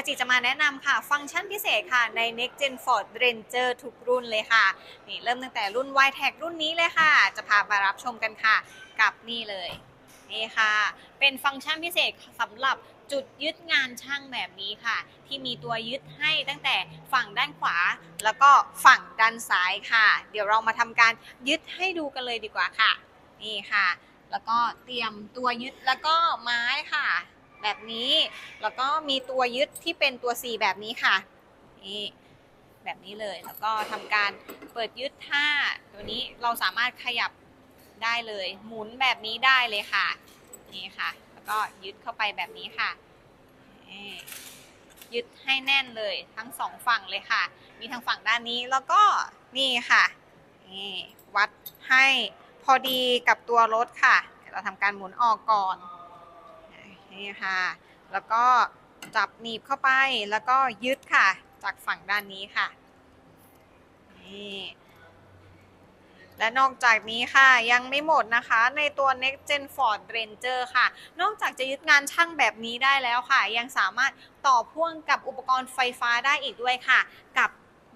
อาจิจะมาแนะนำค่ะ ฟังก์ชันพิเศษค่ะใน Next Gen Ford Ranger ทุกรุ่นเลยค่ะ นี่เริ่มตั้งแต่รุ่น y t e c รุ่นนี้เลยค่ะ จะพามารับชมกันค่ะ กับนี่เลย นี่ค่ะ เป็นฟังก์ชันพิเศษสำหรับจุดยึดงานช่างแบบนี้ค่ะ ที่มีตัวยึดให้ตั้งแต่ฝั่งด้านขวา แล้วก็ฝั่งด้านซ้ายค่ะ เดี๋ยวเรามาทำการยึดให้ดูกันเลยดีกว่าค่ะ นี่ค่ะ แล้วก็เตรียมตัวยึดแล้วก็ไม้ค่ะ แบบนี้ แล้วก็มีตัวยึดที่เป็นตัว C แบบนี้ค่ะนี่แบบนี้เลยแล้วก็ทำการเปิดยึดท่าตัวนี้เราสามารถขยับได้เลย หมุนแบบนี้ได้เลยค่ะนี่ค่ะ แล้วก็ยึดเข้าไปแบบนี้ค่ะยึดให้แน่นเลยทั้งสองฝั่งเลยค่ะ มีทางฝั่งด้านนี้แล้วก็นี่ค่ะนี่วัดให้พอดีกับตัวรถค่ะ เราทำการหมุนออกก่อน นี่ค่ะ แล้วก็จับหนีบเข้าไปแล้วก็ยึดค่ะ จากฝั่งด้านนี้ค่ะนี่และนอกจากนี้ค่ะยังไม่หมดนะคะในตัว Next Gen Ford Ranger ค่ะ นอกจากจะยึดงานช่างแบบนี้ได้แล้วค่ะ ยังสามารถต่อพ่วงกับอุปกรณ์ไฟฟ้าได้อีกด้วยค่ะ กับ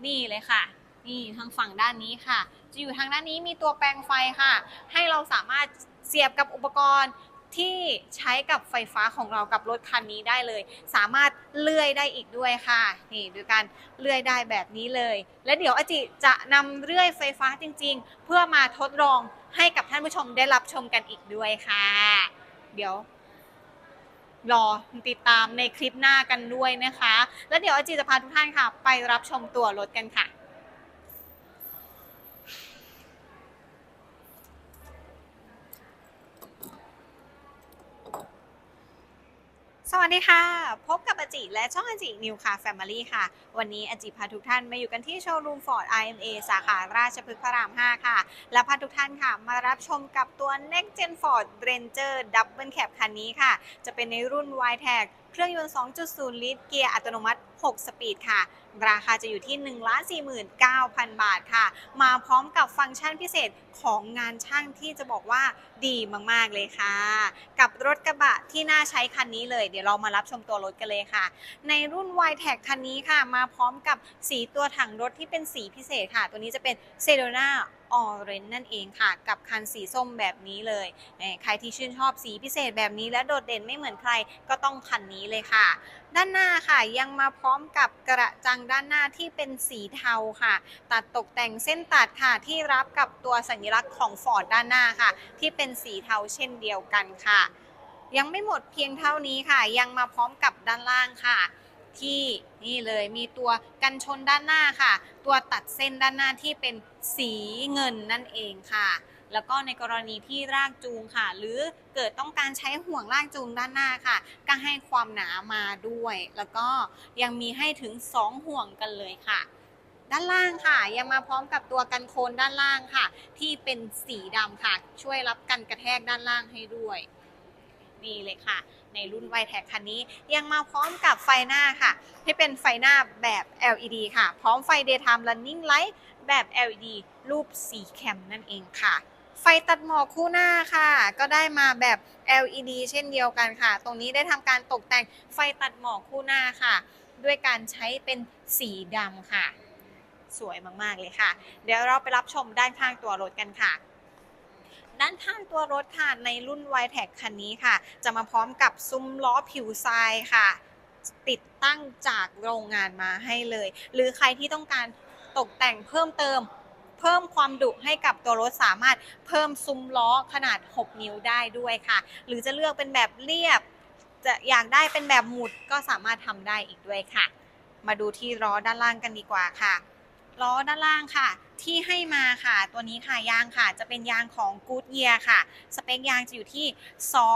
นี่เลยค่ะ นี่ทางฝั่งด้านนี้ค่ะ จะอยู่ทางด้านนี้มีตัวแปลงไฟค่ะ ให้เราสามารถเสียบกับอุปกรณ์ ที่ใช้กับไฟฟ้าของเรากับรถคันนี้ได้เลย สามารถเลื่อยได้อีกด้วยค่ะนี่ดูการเลื่อยได้แบบนี้เลย และเดี๋ยวอาจิจะนำเลื่อยไฟฟ้าจริง ๆ เพื่อมาทดลองให้กับท่านผู้ชมได้รับชมกันอีกด้วยค่ะ เดี๋ยวรอติดตามในคลิปหน้ากันด้วยนะคะ แล้วเดี๋ยวอาจิจะพาทุกท่านค่ะ ไปรับชมตัวรถกันค่ะ สวัสดีค่ะ พบกับอจิและช่องอจินิวค่ะแฟมิลี่ค่ะ วันนี้อจิพาทุกท่านมาอยู่กันที่โชว์รูมฟอร์ด IMA สาขาราชพฤกษ์พระราม 5 ค่ะ และพาทุกท่านค่ะ มารับชมกับตัว Next Gen Ford Ranger Double Cab คันนี้ค่ะ จะเป็นในรุ่น Y-Tag เครื่องยนต์ 2.0 ลิตร เกียร์อัตโนมัติ 6 สปีดค่ะ ราคาจะอยู่ที่ 1,49,000 บาทค่ะ มาพร้อมกับฟังก์ชันพิเศษของงานช่างที่จะบอกว่าดีมากๆเลยค่ะ กับรถกระบะที่น่าใช้คันนี้เลย เดี๋ยวเรามารับชมตัวรถกันเลยค่ะ ในรุ่น y t e c คันนี้ค่ะ มาพร้อมกับสีตัวถังรถที่เป็นสีพิเศษค่ะ ตัวนี้จะเป็น c e d o n a Orange นั่นเองค่ะ กับคันสีส้มแบบนี้เลย ใครที่ชื่นชอบสีพิเศษแบบนี้และโดดเด่นไม่เหมือนใครก็ต้องคันนี้เลยค่ะ ด้านหน้าค่ะยังมาพร้อมกับกระจังด้านหน้าที่เป็นสีเทาค่ะ ตัดตกแต่งเส้นตัดค่ะที่รับกับตัวสัญลักษณ์ของฟอร์ดด้านหน้าค่ะ ที่เป็นสีเทาเช่นเดียวกันค่ะ ยังไม่หมดเพียงเท่านี้ค่ะ ยังมาพร้อมกับด้านล่างค่ะที่นี่เลยมีตัวกันชนด้านหน้าค่ะ ตัวตัดเส้นด้านหน้าที่เป็น สีเงินนั่นเองค่ะ แล้วก็ในกรณีที่รากจูงค่ะ หรือเกิดต้องการใช้ห่วงรากจูงด้านหน้าค่ะ ก็ให้ความหนามาด้วย แล้วก็ยังมีให้ถึง 2 ห่วงกันเลยค่ะด้านล่างค่ะ ยังมาพร้อมกับตัวกันโคนด้านล่างค่ะ ที่เป็นสีดำค่ะ ช่วยรับกันกระแทกด้านล่างให้ด้วยนี่เลยค่ะ ในรุ่นไวแท็กคันนี้ยังมาพร้อมกับไฟหน้าค่ะ ที่เป็นไฟหน้าแบบ LED ค่ะ พร้อมไฟ daytime running light แบบ LED รูปสีแคมนั่นเองค่ะ ไฟตัดหมอกคู่หน้าค่ะ ก็ได้มาแบบ LED เช่นเดียวกันค่ะ ตรงนี้ได้ทำการตกแต่งไฟตัดหมอกคู่หน้าค่ะ ด้วยการใช้เป็นสีดำค่ะ สวยมากๆเลยค่ะ เดี๋ยวเราไปรับชมด้านข้างตัวรถกันค่ะด้านข้างตัวรถค่ะ ในรุ่น y t e c คันนี้ค่ะ จะมาพร้อมกับซุ้มล้อผิวทรายค่ะ ติดตั้งจากโรงงานมาให้เลย หรือใครที่ต้องการ ตกแต่งเพิ่มเติม เพิ่มความดุให้กับตัวรถสามารถเพิ่มซุ้มล้อขนาด 6 นิ้วได้ด้วยค่ะ หรือจะเลือกเป็นแบบเรียบ จะอยากได้เป็นแบบหมุดก็สามารถทำได้อีกด้วยค่ะ มาดูที่ล้อด้านล่างกันดีกว่าค่ะล้อด้านล่างค่ะ ที่ให้มาค่ะ ตัวนี้ค่ะยางค่ะ จะเป็นยางของ Goodyear ค่ะ สเปคยางจะอยู่ที่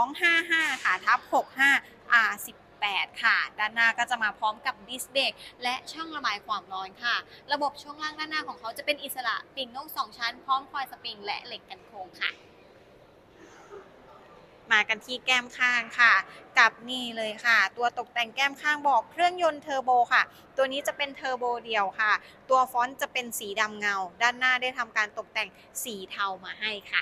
255 ค่ะทับ65 R18 8 ค่ะ ด้านหน้าก็จะมาพร้อมกับดิสเบรกและช่องระบายความร้อนค่ะ ระบบช่วงล่างด้านหน้าของเขาจะเป็นอิสระปิ่งนกสองชั้น พร้อมคอยสปริงและเหล็กกันโค้งค่ะ มากันที่แก้มข้างค่ะ กับนี่เลยค่ะ ตัวตกแต่งแก้มข้างบอกเครื่องยนต์เทอร์โบค่ะ ตัวนี้จะเป็นเทอร์โบเดียวค่ะ ตัวฟอนต์จะเป็นสีดำเงา ด้านหน้าได้ทำการตกแต่งสีเทามาให้ค่ะ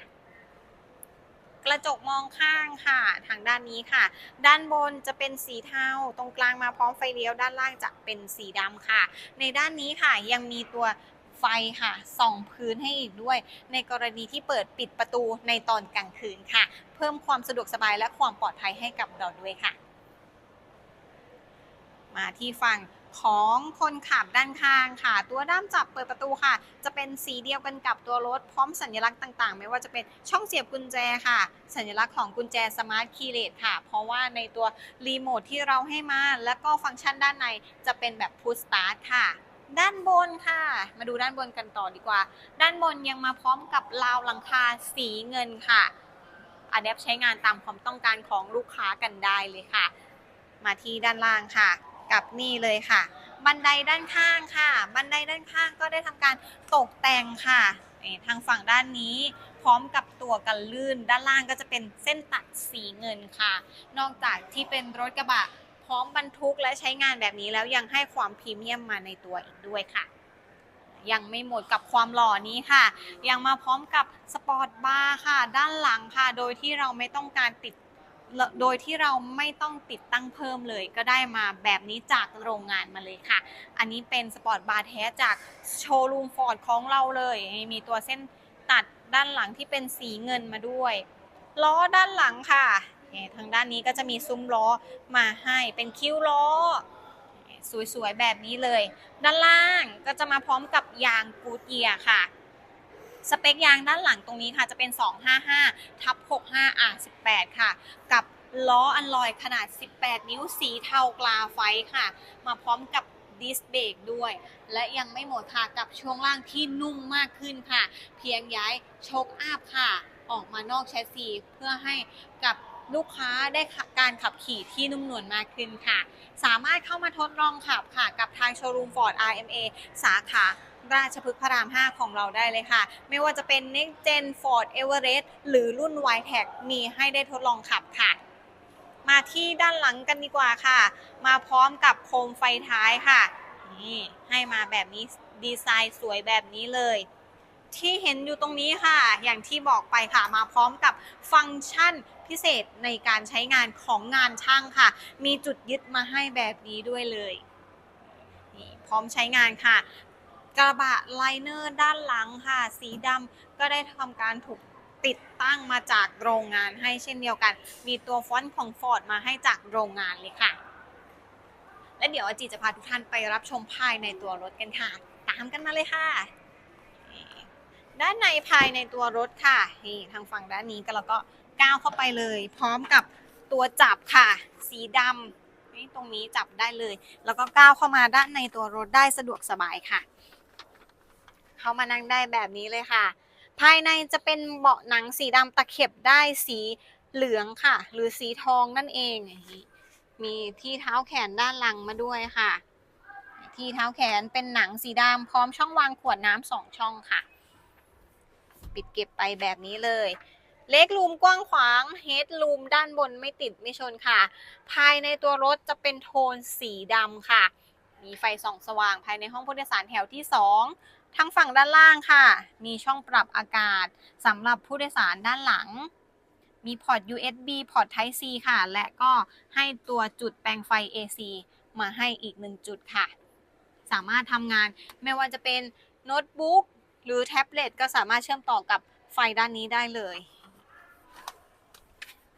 กระจกมองข้างค่ะ ทางด้านนี้ค่ะ ด้านบนจะเป็นสีเทาตรงกลางมาพร้อมไฟเลี้ยวด้านล่างจะเป็นสีดำค่ะ ในด้านนี้ค่ะยังมีตัวไฟค่ะส่องพื้นให้อีกด้วย ในกรณีที่เปิดปิดประตูในตอนกลางคืนค่ะ เพิ่มความสะดวกสบายและความปลอดภัยให้กับเราด้วยค่ะ มาที่ฝั่ง ของคนขับด้านข้างค่ะ ตัวด้ามจับเปิดประตูค่ะ จะเป็นสีเดียวกันกับตัวรถพร้อมสัญลักษณ์ต่างๆ ไม่ว่าจะเป็นช่องเสียบกุญแจค่ะ สัญลักษณ์ของกุญแจสมาร์ทคีย์เลสค่ะ เพราะว่าในตัวรีโมทที่เราให้มา แล้วก็ฟังก์ชันด้านในจะเป็นแบบพุ s สตาร์ทค่ะ ด้านบนค่ะ มาดูด้านบนกันต่อดีกว่า ด้านบนยังมาพร้อมกับราวหลังคาสีเงินค่ะอัดแอปใช้งานตามความต้องการของลูกค้ากันได้เลยค่ะ มาที่ด้านล่างค่ะ กับนี่เลยค่ะ บันไดด้านข้างค่ะ บันไดด้านข้างก็ได้ทำการตกแต่งค่ะทางฝั่งด้านนี้พร้อมกับตัวกันลื่น ด้านล่างก็จะเป็นเส้นตัดสีเงินค่ะ นอกจากที่เป็นรถกระบะพร้อมบรรทุกและใช้งานแบบนี้แล้วยังให้ความพรีเมียมมาในตัวอีกด้วยค่ะ ยังไม่หมดกับความหล่อนี้ค่ะ ยังมาพร้อมกับสปอร์ตบาร์ค่ะ ด้านหลังค่ะ โดยที่เราไม่ต้องการติด โดยที่เราไม่ต้องติดตั้งเพิ่มเลย ก็ได้มาแบบนี้จากโรงงานมาเลยค่ะ อันนี้เป็นสปอร์ตบาร์แท้จากโชว์รูมฟอร์ดของเราเลย มีตัวเส้นตัดด้านหลังที่เป็นสีเงินมาด้วย ล้อด้านหลังค่ะทางด้านนี้ก็จะมีซุ้มล้อมาให้เป็นคิ้วล้อ สวยๆแบบนี้เลย ด้านล่างก็จะมาพร้อมกับยางกูดเยียค่ะ สเปคยางด้านหลังตรงนี้ค่ะจะเป็น 255ทับ65 R18 ค่ะ กับล้ออันลอยขนาด 18 นิ้วสีเทากลาไฟค่ะ มาพร้อมกับดิสเบรกด้วย และยังไม่หมดค่ะกับช่วงล่างที่นุ่มมากขึ้นค่ะ เพียงย้ายโชคอัพค่ะ ออกมานอกแชสซีเพื่อให้กับลูกค้าได้การขับขี่ที่นุ่มนวลมากขึ้นค่ะ สามารถเข้ามาทดลองขับค่ะ กับทางโชว์รูม Ford RMA สาขา ราชพฤกษ์พระราม 5 ของเราได้เลยค่ะ ไม่ว่าจะเป็น Next Gen Ford Everest หรือรุ่น y t e c มีให้ได้ทดลองขับค่ะ มาที่ด้านหลังกันดีกว่าค่ะ มาพร้อมกับโคมไฟท้ายค่ะ นี่ให้มาแบบนี้ดีไซน์สวยแบบนี้เลย ที่เห็นอยู่ตรงนี้ค่ะ อย่างที่บอกไปค่ะ มาพร้อมกับฟังก์ชันพิเศษในการใช้งานของงานช่างค่ะ มีจุดยึดมาให้แบบนี้ด้วยเลยนี่พร้อมใช้งานค่ะ กระบะไลเนอร์ด้านหลังค่ะ สีดำก็ได้ทำการถูกติดตั้งมาจากโรงงานให้เช่นเดียวกัน มีตัวฟอนต์ของ Ford มาให้จากโรงงานเลยค่ะ และเดี๋ยวอาจีจะพาทุกท่านไปรับชมภายในตัวรถกันค่ะ ตามกันมาเลยค่ะ ด้านในภายในตัวรถค่ะนี่ทางฝั่งด้านนี้ก็เราก็ก้าวเข้าไปเลย พร้อมกับตัวจับค่ะ สีดำนี่ตรงนี้จับได้เลย แล้วก็ก้าวเข้ามาด้านในตัวรถได้สะดวกสบายค่ะ เข้ามานั่งได้แบบนี้เลยค่ะ ภายในจะเป็นเบาะหนังสีดำตะเข็บได้สีเหลืองค่ะ หรือสีทองนั่นเองมีที่เท้าแขนด้านหลังมาด้วยค่ะ ที่เท้าแขนเป็นหนังสีดำพร้อมช่องวางขวดน้ำสองช่องค่ะ ปิดเก็บไปแบบนี้เลยเล็กรูมกว้างขวางเฮดรูมด้านบนไม่ติดไม่ชนค่ะ ภายในตัวรถจะเป็นโทนสีดำค่ะ มีไฟส่องสว่างภายในห้องผู้โดยสารแถวที่ 2 ทางฝั่งด้านล่างค่ะ มีช่องปรับอากาศสำหรับผู้โดยสารด้านหลัง มีพอร์ต USB พอร์ต Type C ค่ะ และก็ให้ตัวจุดแปลงไฟ AC มาให้อีกหนึ่งจุดค่ะ สามารถทำงานไม่ว่าจะเป็นโน้ตบุ๊กหรือแท็บเล็ตก็สามารถเชื่อมต่อกับไฟด้านนี้ได้เลย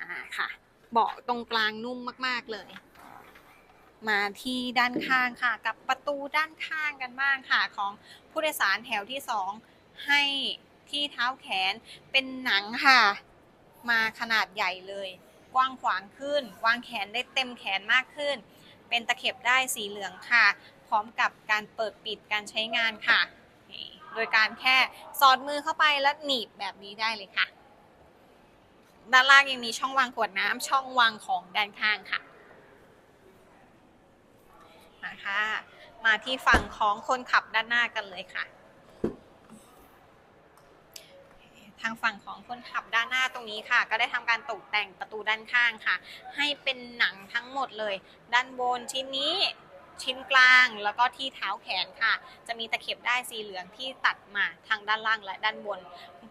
อ่าค่ะ เบาะตรงกลางนุ่มมาก ๆ เลย มาที่ด้านข้างค่ะ กับประตูด้านข้างกันบ้างค่ะ ของผู้โดยสารแถวที่ 2 ให้ที่เท้าแขนเป็นหนังค่ะ มาขนาดใหญ่เลย กว้างขวางขึ้น วางแขนได้เต็มแขนมากขึ้น เป็นตะเข็บได้สีเหลืองค่ะ พร้อมกับการเปิดปิดการใช้งานค่ะ โดยการแค่สอดมือเข้าไปแล้วหนีบแบบนี้ได้เลยค่ะ ด้านล่างยังมีช่องวางขวดน้ำช่องวางของด้านข้างค่ะ มาค่ะมาที่ฝั่งของคนขับด้านหน้ากันเลยค่ะ ทางฝั่งของคนขับด้านหน้าตรงนี้ค่ะ ก็ได้ทำการตกแต่งประตูด้านข้างค่ะ ให้เป็นหนังทั้งหมดเลย ด้านบนชิ้นนี้ชิ้นกลางแล้วก็ที่เท้าแขนค่ะ จะมีตะเข็บได้สีเหลืองที่ตัดมาทางด้านล่างและด้านบน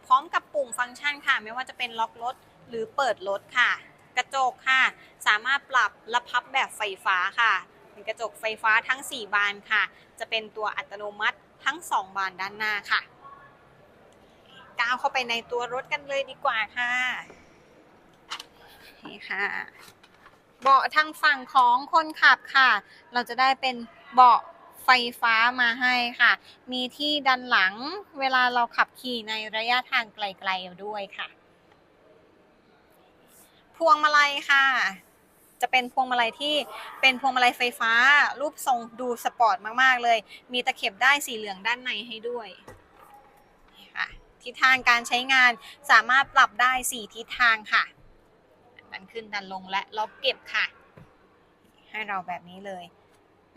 พร้อมกับปุ่มฟังก์ชันค่ะ ไม่ว่าจะเป็นล็อกรถหรือเปิดรถค่ะ กระจกค่ะ สามารถปรับและพับแบบไฟฟ้าค่ะ เป็นกระจกไฟฟ้าทั้ง 4 บานค่ะ จะเป็นตัวอัตโนมัติทั้ง 2 บานด้านหน้าค่ะ ก้าวเข้าไปในตัวรถกันเลยดีกว่าค่ะนี่ค่ะ เบาะทางฝั่งของคนขับค่ะ เราจะได้เป็นเบาะไฟฟ้ามาให้ค่ะ มีที่ดันหลังเวลาเราขับขี่ในระยะทางไกลๆด้วยค่ะ พวงมาลัยค่ะ จะเป็นพวงมาลัยที่เป็นพวงมาลัยไฟฟ้า รูปทรงดูสปอร์ตมากๆเลย มีตะเข็บได้สีเหลืองด้านในให้ด้วยทิศทางการใช้งานสามารถปรับได้ 4 ทิศทางค่ะ ดันขึ้นดันลงและล็อกเก็บค่ะ ให้เราแบบนี้เลย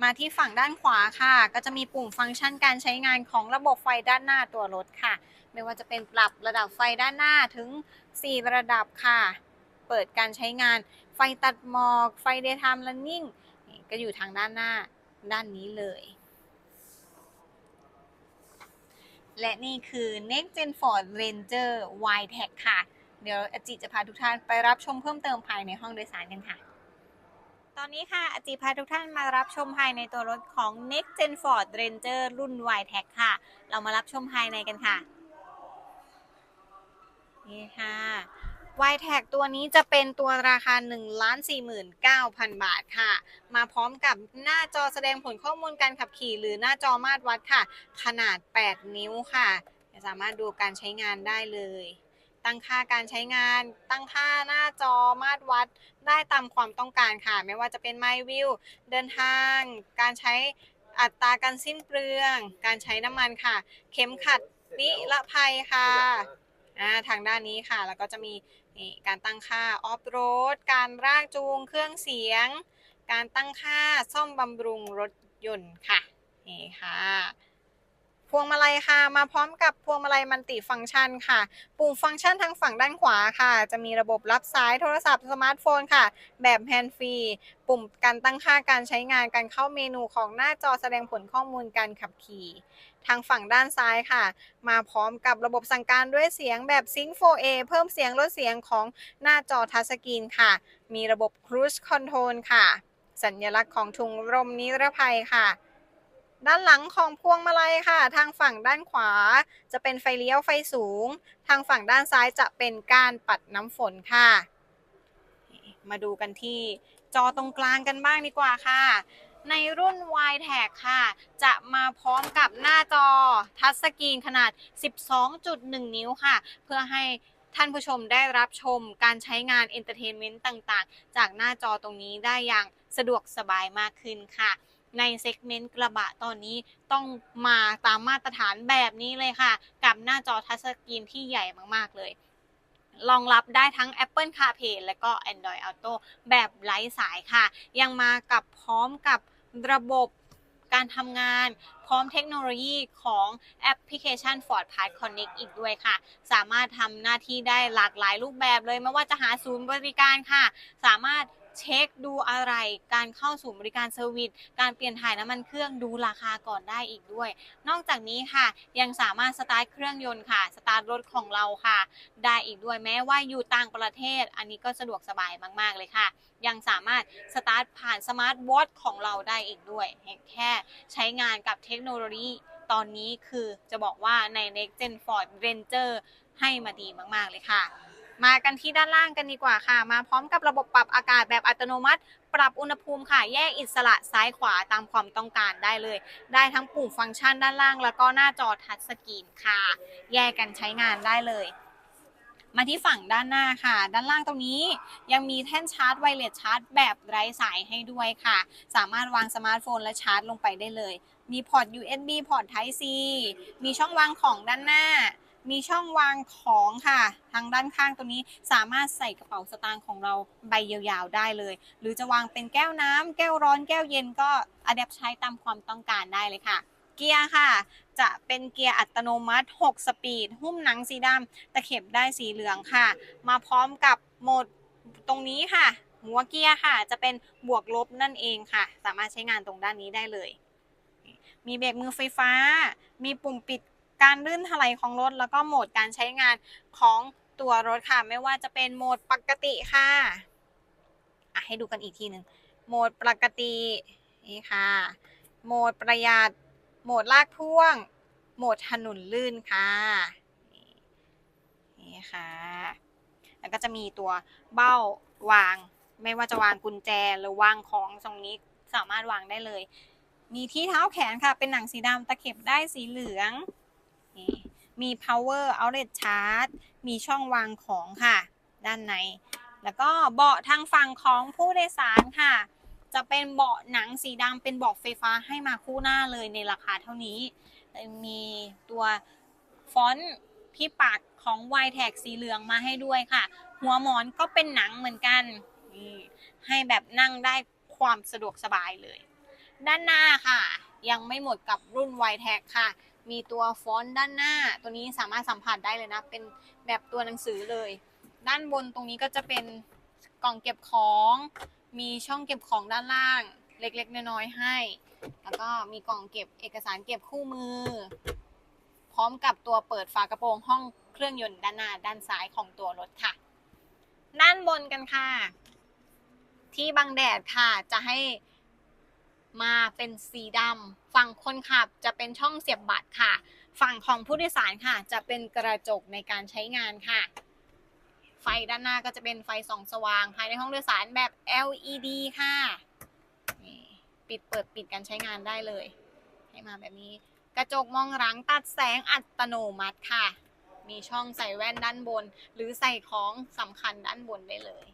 มาที่ฝั่งด้านขวาค่ะ ก็จะมีปุ่มฟังก์ชันการใช้งานของระบบไฟด้านหน้าตัวรถค่ะ ไม่ว่าจะเป็นปรับระดับไฟด้านหน้าถึง 4 ระดับค่ะ เปิดการใช้งาน ฟตัดหมอก ไฟ daytime running นี่ก็อยู่ทางด้านหน้าด้านนี้เลย และนี่คือ Next Gen Ford Ranger y t e c ค่ะ เดี๋ยวอจิจะพาทุกท่านไปรับชมเพิ่มเติมภายในห้องโดยสารกันค่ะ ตอนนี้ค่ะอจิพาทุกท่านมารับชมภายในตัวรถของ Next Gen Ford Ranger รุ่น y t e c ค่ะ เรามารับชมภายในกันค่ะ นี่ค่ะ y t e c ตัวนี้จะเป็นตัวราคา 1,49,000 บาทค่ะ มาพร้อมกับหน้าจอแสดงผลข้อมูลการขับขี่หรือหน้าจอมาตรวัดค่ะ ขนาด 8 นิ้วค่ะ สามารถดูการใช้งานได้เลย ตั้งค่าการใช้งาน ตั้งค่าหน้าจอมาตรวัดได้ตามความต้องการค่ะ ไม่ว่าจะเป็น My View เดินทาง การใช้อัตราการสิ้นเปลือง การใช้น้ำมันค่ะ เข็มขัดนิรภัยค่ะ ทางด้านนี้ค่ะ แล้วก็จะมี นี่การตั้งค่าออฟโรด การรากจูงเครื่องเสียง การตั้งค่าซ่อมบำรุงรถยนต์ค่ะ นี่ค่ะพวงมาลัยค่ะ มาพร้อมกับพวงมาลัยมัลติฟังก์ชันค่ะ ปุ่มฟังก์ชันทางฝั่งด้านขวาค่ะ จะมีระบบรับสายโทรศัพท์สมาร์ทโฟนค่ะ แบบแฮนด์ฟรี ปุ่มการตั้งค่าการใช้งาน การเข้าเมนูของหน้าจอแสดงผลข้อมูลการขับขี่ ทางฝั่งด้านซ้ายค่ะ มาพร้อมกับระบบสั่งการด้วยเสียงแบบ Sync 4A เพิ่มเสียงลดเสียงของหน้าจอทัชสกรีนค่ะ มีระบบ Cruise Control ค่ะ สัญลักษณ์ของถุงลมนิรภัยค่ะด้านหลังของพวงมาลัยค่ะ ทางฝั่งด้านขวา จะเป็นไฟเลี้ยวไฟสูง ทางฝั่งด้านซ้ายจะเป็นการปัดน้ำฝนค่ะ มาดูกันที่จอตรงกลางกันบ้างดีกว่าค่ะ ในรุ่น y t a g ค่ะ จะมาพร้อมกับหน้าจอทัชสกรีนขนาด 12.1 นิ้วค่ะ เพื่อให้ท่านผู้ชมได้รับชมการใช้งานเอนเตอร์เทนเมนต์ต่างๆ จากหน้าจอตรงนี้ได้อย่างสะดวกสบายมากขึ้นค่ะ ในเซกเมนต์กระบะตอนนี้ต้องมาตามมาตรฐานแบบนี้เลยค่ะ กับหน้าจอทัชสกรีนที่ใหญ่มากๆเลยรองรับได้ทั้ง Apple CarPlay และก็ Android Auto แบบไร้สายค่ะ ยังมากับพร้อมกับ ระบบการทำงานพร้อมเทคโนโลยีของแอปพลิเคชัน Ford Pass Connect อีกด้วยค่ะ สามารถทำหน้าที่ได้หลากหลายรูปแบบเลย ไม่ว่าจะหาศูนย์บริการค่ะ สามารถ เช็คดูอะไร การเข้าสู่บริการเซอร์วิส การเปลี่ยนถ่ายน้ำมันเครื่องดูราคาก่อนได้อีกด้วย นอกจากนี้ค่ะ ยังสามารถสตาร์ทเครื่องยนต์ค่ะ สตาร์ทรถของเราค่ะ ได้อีกด้วยแม้ว่าอยู่ต่างประเทศ อันนี้ก็สะดวกสบายมากๆเลยค่ะ ยังสามารถสตาร์ทผ่านสมาร์ทวอทของเราได้อีกด้วย แค่ใช้งานกับเทคโนโลยีตอนนี้คือจะบอกว่าใน Next Gen Ford Ranger ให้มาดีมาก ๆ เลยค่ะ มากันที่ด้านล่างกันดีกว่าค่ะ มาพร้อมกับระบบปรับอากาศแบบอัตโนมัติ ปรับอุณหภูมิค่ะ แยกอิสระซ้ายขวาตามความต้องการได้เลย ได้ทั้งปุ่มฟังก์ชันด้านล่าง แล้วก็หน้าจอทัชสกรีนค่ะ แยกกันใช้งานได้เลยมาที่ฝั่งด้านหน้าค่ะ ด้านล่างตรงนี้ยังมีแท่นชาร์จไวเลสชาร์จแบบไร้สายให้ด้วยค่ะ สามารถวางสมาร์ทโฟนและชาร์จลงไปได้เลย มีพอร์ต USB พอร์ต Type C มีช่องวางของด้านหน้า มีช่องวางของค่ะ ทางด้านข้างตรงนี้สามารถใส่กระเป๋าสตางค์ของเราใบยาวๆได้เลย หรือจะวางเป็นแก้วน้ำแก้วร้อนแก้วเย็นก็อัดแอปใช้ตามความต้องการได้เลยค่ะ เกียร์ค่ะ จะเป็นเกียร์อัตโนมัติ 6 สปีด หุ้มหนังสีดำตะเข็บได้สีเหลืองค่ะ มาพร้อมกับโหมดตรงนี้ค่ะ หัวเกียร์ค่ะ จะเป็นบวกลบนั่นเองค่ะ สามารถใช้งานตรงด้านนี้ได้เลย มีเบรกมือไฟฟ้า มีปุ่มปิด การลื่นถลายของรถ แล้วก็โหมดการใช้งานของตัวรถค่ะ ไม่ว่าจะเป็นโหมดปกติค่ะอะให้ดูกันอีกทีหนึ่งโหมดปกตินี่ค่ะ โหมดประหยัด โหมดลากพ่วง โหมดถนนลื่นค่ะนี่ค่ะ แล้วก็จะมีตัวเบ้าวาง ไม่ว่าจะวางกุญแจหรือวางของตรงนี้สามารถวางได้เลย มีที่เท้าแขนค่ะ เป็นหนังสีดำตะเข็บได้สีเหลือง นี่มี power outlet charge มีช่องวางของค่ะ ด้านใน แล้วก็เบาะทางฝั่งของผู้โดยสารค่ะ จะเป็นเบาะหนังสีดำเป็นเบาะไฟฟ้าให้มาคู่หน้าเลยในราคาเท่านี้ มีตัวฟอนต์ที่ปักของ y t แท็สีเหลืองมาให้ด้วยค่ะ หัวหมอนก็เป็นหนังเหมือนกัน ให้แบบนั่งได้ความสะดวกสบายเลย ด้านหน้าค่ะ ยังไม่หมดกับรุ่น y t แท็ค่ะ มีตัวฟอนต์ด้านหน้า ตัวนี้สามารถสัมผัสได้เลยนะ เป็นแบบตัวหนังสือเลย ด้านบนตรงนี้ก็จะเป็นกล่องเก็บของ มีช่องเก็บของด้านล่าง เล็กๆ น้อยๆให้ แล้วก็มีกล่องเก็บเอกสารเก็บคู่มือ พร้อมกับตัวเปิดฝากระโปรงห้องเครื่องยนต์ด้านหน้าด้านซ้ายของตัวรถค่ะ ด้านบนกันค่ะ ที่บังแดดค่ะจะให้ มาเป็นสีดำฝั่งคนขับจะเป็นช่องเสียบบัตรค่ะ ฝั่งของผู้โดยสารค่ะ จะเป็นกระจกในการใช้งานค่ะ ไฟด้านหน้าก็จะเป็นไฟส่องสว่าง ภายในห้องโดยสารแบบ LED ค่ะนี่ปิดเปิดปิดการใช้งานได้เลย ให้มาแบบนี้ กระจกมองหลังตัดแสงอัตโนมัติค่ะ มีช่องใส่แว่นด้านบน หรือใส่ของสำคัญด้านบนได้เลย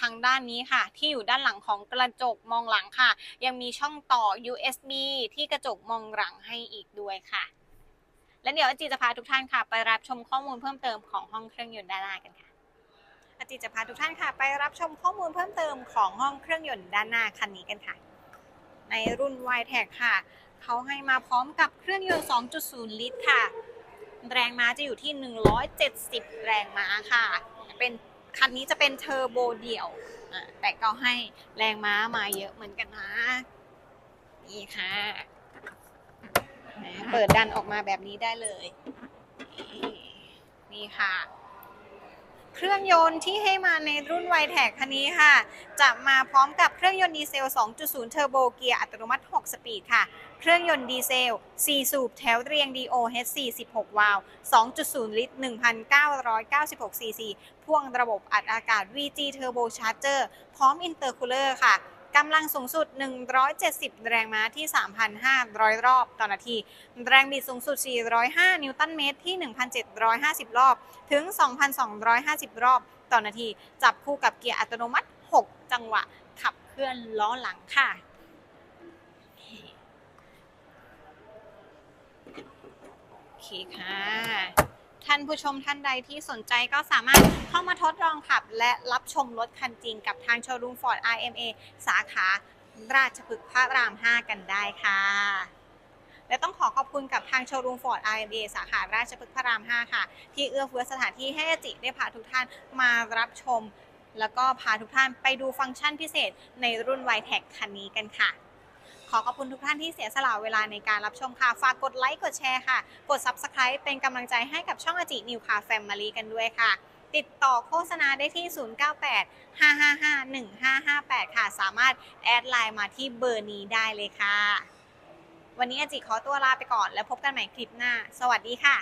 ทางด้านนี้ค่ะ ที่อยู่ด้านหลังของกระจกมองหลังค่ะ ยังมีช่องต่อ USB ที่กระจกมองหลังให้อีกด้วยค่ะ และเดี๋ยวอาจีจะพาทุกท่านค่ะ ไปรับชมข้อมูลเพิ่มเติมของห้องเครื่องยนต์ด้านหน้ากันค่ะอาจีจะพาทุกท่านค่ะ ไปรับชมข้อมูลเพิ่มเติมของห้องเครื่องยนต์ด้านหน้าคันนี้กันค่ะ ในรุ่น y t e c ค่ะ เขาให้มาพร้อมกับเครื่องยนต์ 2.0 ลิตรค่ะ แรงม้าจะอยู่ที่ 170 แรงม้าค่ะ เป็น คันนี้จะเป็นเทอร์โบเดี่ยวแต่ก็ให้แรงม้ามาเยอะเหมือนกันนะ นี่ค่ะ เปิดดันออกมาแบบนี้ได้เลย นี่ค่ะ เครื่องยนต์ที่ให้มาในรุ่น y t e c คันนี้ค่ะ จะมาพร้อมกับเครื่องยนต์ดีเซล 2.0 เทอร์โบเกียร์อัตโนมัติ 6 สปีดค่ะ เครื่องยนต์ดีเซล 4 สูบแถวเรียง DOH 46 วาล์ว 2.0 ลิตร 1,996 ซีซี พ่วงระบบอัดอากาศ VG Turbo Charger พร้อมอินเตอร์คูลเลอร์ค่ะกำลังสูงสุด 170 แรงม้าที่ 3,500 รอบต่อนาที แรงบิดสูงสุด 405 นิวตันเมตรที่ 1,750 รอบ ถึง 2,250 รอบต่อนาที จับคู่กับเกียร์อัตโนมัติ 6 จังหวะ ขับเคลื่อนล้อหลังค่ะ โอเคค่ะ ท่านผู้ชมท่านใดที่สนใจก็สามารถเข้ามาทดลองขับ และรับชมรถคันจริงกับทางโชว์รูมฟอร์ด IMA สาขาราชพฤกษ์พระราม 5 กันได้ค่ะ และต้องขอขอบคุณกับทางโชว์รูมฟอร์ด IMA สาขาราชพฤกษ์พระราม 5 ค่ะ ที่เอื้อเฟื้อสถานที่ให้อจิได้พาทุกท่านมารับชม แล้วก็พาทุกท่านไปดูฟังก์ชันพิเศษในรุ่น y t e c คันนี้กันค่ะ ขอขอบคุณทุกท่านที่เสียสละเวลาในการรับชมค่ะ ฝากกดไลค์กดแชร์ค่ะ กด Subscribe เป็นกำลังใจให้กับช่องอจินิวคาแฟมิลี่กันด้วยค่ะ ติดต่อโฆษณาได้ที่ 098 555 1558 ค่ะ สามารถแอดไลน์มาที่เบอร์นี้ได้เลยค่ะ วันนี้อาจิขอตัวลาไปก่อนแล้วพบกันใหม่คลิปหน้า สวัสดีค่ะ